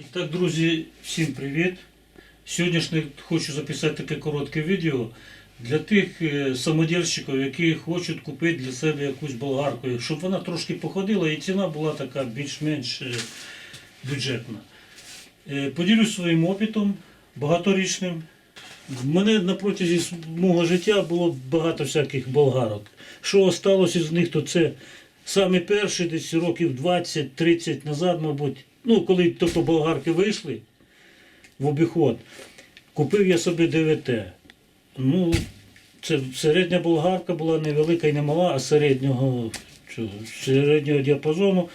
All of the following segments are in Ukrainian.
І так, друзі, всім привіт! Сьогоднішнє хочу записати таке коротке відео для тих е, самодільщиків, які хочуть купити для себе якусь болгарку, щоб вона трошки походила і ціна була така більш-менш е, бюджетна. Е, Поділюсь своїм опитом багаторічним. В мене на протязі мого життя було багато всяких болгарок. Що осталось із них, то це саме перші десь років 20-30 назад, мабуть, ну коли тільки болгарки вийшли в обіход, купив я собі ДВТ. Ну, це середня болгарка була не велика і не мала, а середнього, цього, середнього діапазону.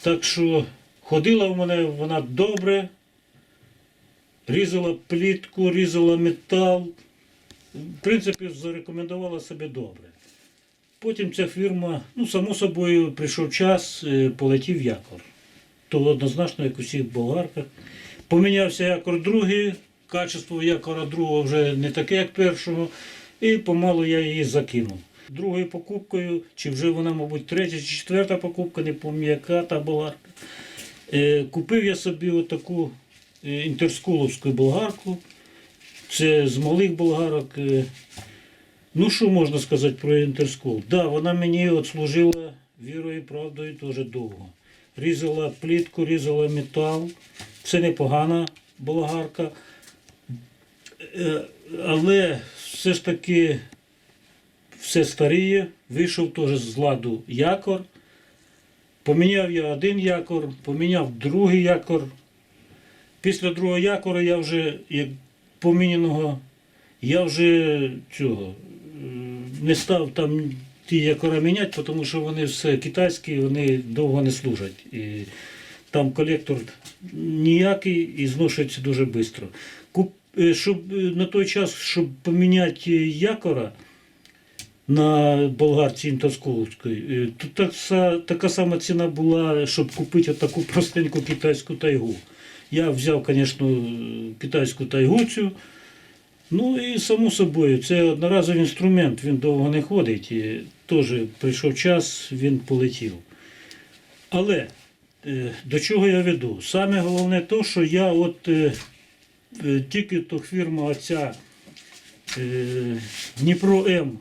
Так що ходила в мене вона добре, різала плітку, різала метал. В принципі, зарекомендувала себе добре. Потім ця фірма, ну, само собою, прийшов час, е, полетів якор. То однозначно, як у всіх болгарках. Помінявся якор другий, качество якора другого вже не таке, як першого, і помалу я її закинув. Другою покупкою, чи вже вона, мабуть, третя чи четверта покупка, не пам'ятаю, яка та болгарка. Е, купив я собі отаку е, інтерскуловську болгарку. Це з малих болгарок. е, Ну, що можна сказати про Інтерскул? Да, вона мені от служила вірою і правдою дуже довго. Різала плітку, різала метал. Це непогана болгарка. Е, Але все ж таки все старіє. Вийшов теж з ладу якор. Поміняв я один якор, поміняв другий якор. Після другого якора я вже як поміняного я вже цього е, не став там ті якора міняти, тому що вони все китайські, вони довго не служать. І там колектор ніякий і зношується дуже швидко. Куп, е, щоб е, на той час, щоб поміняти якора на болгарці інтерсколовської, е, то так, така сама ціна була, щоб купити таку простеньку китайську тайгу. Я взяв, звісно, китайську тайгу цю. Ну і само собою, це одноразовий інструмент, він довго не ходить. І теж прийшов час, він полетів. Але е, до чого я веду? Саме головне те, що я от е, е, тільки то фірма оця Дніпро М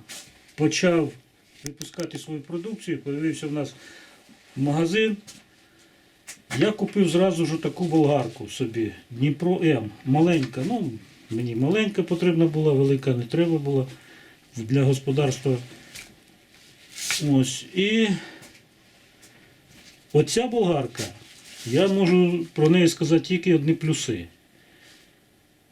почав випускати свою продукцію, появився в нас магазин. Я купив зразу ж таку болгарку собі. Дніпро М. Маленька. Ну, мені маленька потрібна була, велика не треба була для господарства. Ось. І оця болгарка, я можу про неї сказати тільки одні плюси.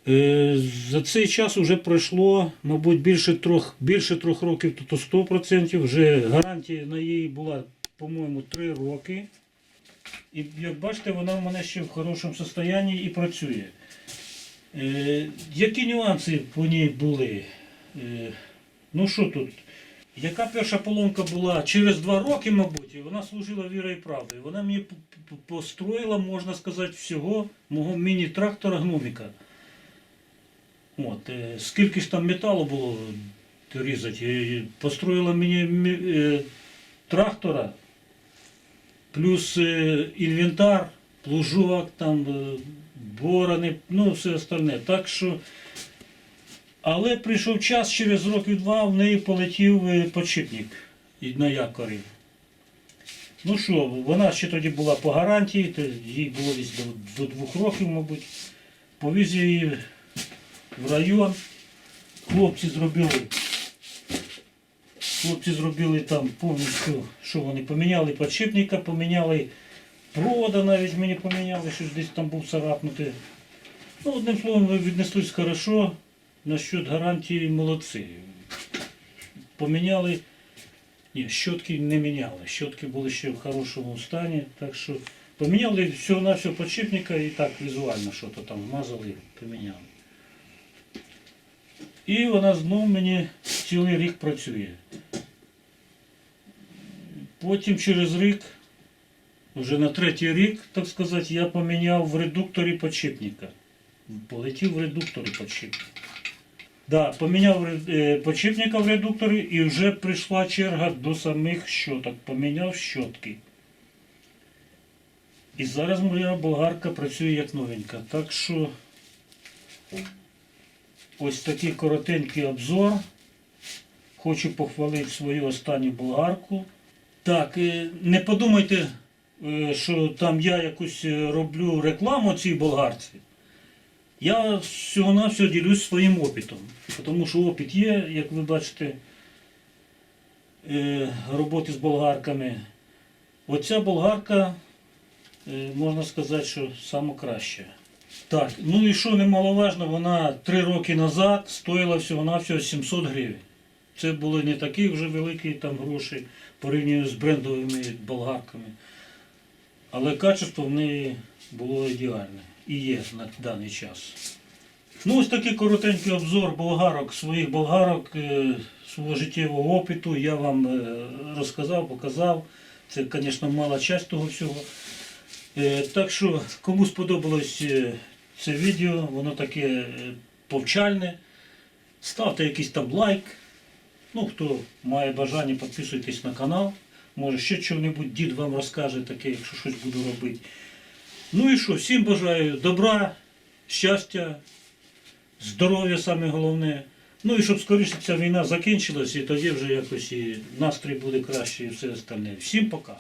Е, За цей час вже пройшло, мабуть, більше трьох, більше трьох років, то 100%. Вже гарантія на її була, по-моєму, 3 роки. І як бачите, вона в мене ще в хорошому стані і працює. Е, які нюанси по ній були? Е, ну що тут? Яка перша поломка була через два роки, мабуть, і вона служила вірою і правдою. Вона мені построїла, можна сказати, всього мого міні-трактора гноміка. От, е, скільки ж там металу було різати. Построїла мені трактора, плюс інвентар, плужок, там, борони, ну все остальне. Так що, але прийшов час, через років два в неї полетів е, подшипник на якорі. Ну що, вона ще тоді була по гарантії, то їй було десь до, до двох років, мабуть. Повіз її в район. Хлопці зробили. Хлопці зробили там повністю, що вони поміняли подшипника, поміняли провода навіть мені поміняли, щось десь там був царапнутий. Ну, одним словом, віднеслись хорошо. Насчет гарантії молодці. Поміняли. Ні, щотки не міняли. Щотки були ще в хорошому стані. Так що поміняли всього на все подшипника і так візуально що то там вмазали, поміняли. І вона знову мені цілий рік працює. Потім через рік, вже на третій рік, так сказати, я поміняв в редукторі подшипника. Полетів в редукторі подшипника. Да, поміняв е, подшипника в редукторі і вже прийшла черга до самих щоток. Поміняв щотки. І зараз моя болгарка працює як новенька. Так що ось такий коротенький обзор. Хочу похвалити свою останню болгарку. Так, е, не подумайте, що там я якусь е, роблю рекламу цій болгарці. Я всього-навсього ділюсь своїм опитом. Тому що опит є, як ви бачите, е, роботи з болгарками. Оця болгарка, е, можна сказати, що саме краща. Так, ну і що немаловажно, вона 3 роки назад стоїла всього-навсього 700 гривень. Це були не такі вже великі там гроші порівняно з брендовими болгарками. Але качество в неї було ідеальне і є на даний час. Ну, ось такий коротенький обзор болгарок, своїх болгарок, е, свого життєвого опиту. Я вам е, розказав, показав. Це, звісно, мала часть того всього. Е, Так що, кому сподобалось це відео, воно таке повчальне. Ставте якийсь там лайк. Ну, хто має бажання, підписуйтесь на канал. Може ще чого-небудь дід вам розкаже таке, якщо щось буду робити. Ну і що, всім бажаю добра, щастя, здоров'я саме головне. Ну і щоб скоріше ця війна закінчилась, і тоді вже якось і настрій буде краще і все остальне. Всім пока.